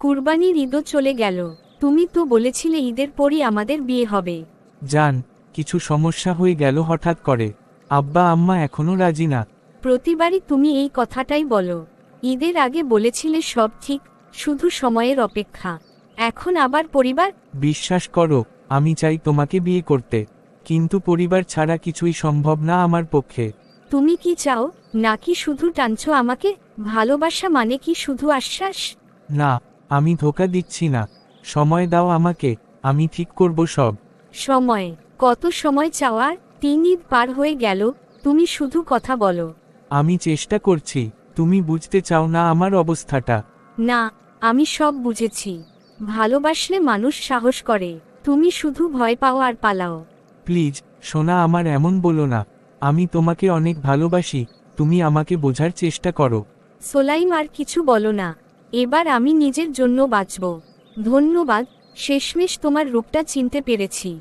কুরবানির ঈদও চলে গেল। তুমি তো বলেছিলে ঈদের পরই আমাদের বিয়ে হবে। জান কিছু সমস্যা হয়ে গেল হঠাৎ করে। আব্বা আম্মা এখনও রাজি না। প্রতিবারই তুমি এই কথাটাই বলো। ঈদের আগে বলেছিলে সব ঠিক শুধু সময়ের অপেক্ষা। এখন আবার পরিবার? বিশ্বাস করো আমি চাই তোমাকে বিয়ে করতে। কিন্তু পরিবার ছাড়া কিছুই সম্ভব না আমার পক্ষে। তুমি কি চাও নাকি শুধু টানছো আমাকে? ভালোবাসা মানে কি শুধু আশ্বাস? না আমি ধোকা দিচ্ছি না। সময় দাও আমাকে আমি ঠিক করব সব। সময়। কত সময় চাওয়ার তিন ঈদ পার হয়ে গেল তুমি শুধু কথা বলো। আমি চেষ্টা করছি তুমি বুঝতে চাও না আমার অবস্থাটা। না আমি সব বুঝেছি। ভালোবাসলে মানুষ সাহস করে তুমি শুধু ভয় পাও আর পালাও। প্লিজ সোনা আমার এমন বলো না। আমি তোমাকে অনেক ভালোবাসি তুমি আমাকে বোঝার চেষ্টা করো। সোলাইম আর কিছু বলো না। এবার আমি নিজের জন্য বাঁচব। ধন্যবাদ শেষমেশ তোমার রূপটা চিনতে পেরেছি।